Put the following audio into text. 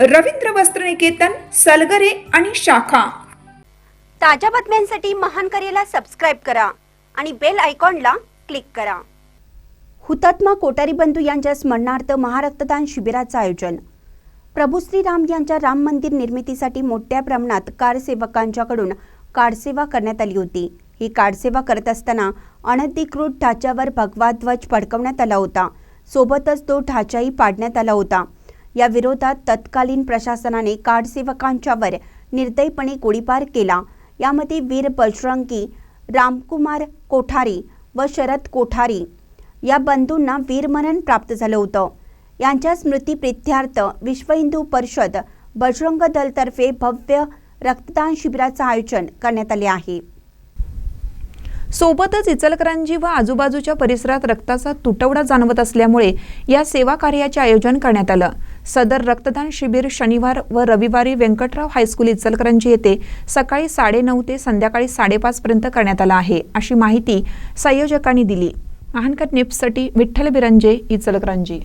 रवींद्र वस्त्रनिकेतन सलगरे आणि शाखा. ताज्या बातम्यांसाठी महान करेला सबस्क्राईब करा आणि बेल आयकॉनला क्लिक करा. हुतात्मा कोठारी बंधू यांच्या स्मरणार्थ महारक्तदान शिबिराचं आयोजन. प्रभू श्रीराम यांच्या राम मंदिर निर्मितीसाठी मोठ्या प्रमाणात कारसेवकांच्याकडून कारसेवा करण्यात आली होती. ही कारसेवा करत असताना अनधिकृत ढाच्यावर भगवा ध्वज फडकवण्यात आला होता. सोबतच तो ढाचाही पाडण्यात आला होता. या विरोधात तत्कालीन प्रशासनाने कार्डसेवकांच्यावर निर्दयीपणे गोळीबार केला. यामध्ये वीर बजरंगी रामकुमार कोठारी व शरद कोठारी या बंधूंना वीरमरण प्राप्त झालं होतं. यांच्या स्मृतीप्रित्यर्थ विश्व हिंदू परिषद बजरंग दलतर्फे भव्य रक्तदान शिबिराचं आयोजन करण्यात आले आहे. सोबतच इचलकरंजी व आजूबाजूच्या परिसरात रक्ताचा तुटवडा जाणवत असल्यामुळे या सेवा कार्याचे आयोजन करण्यात आलं. सदर रक्तदान शिबिर शनिवार व रविवारी व्यंकटराव हायस्कूल इचलकरंजी येथे सकाळी साडेनऊ ते संध्याकाळी साडेपाच पर्यंत करण्यात आलं आहे अशी माहिती संयोजकांनी दिली. महानकर निप्ससाठी विठ्ठल बिरंजे इचलकरंजी.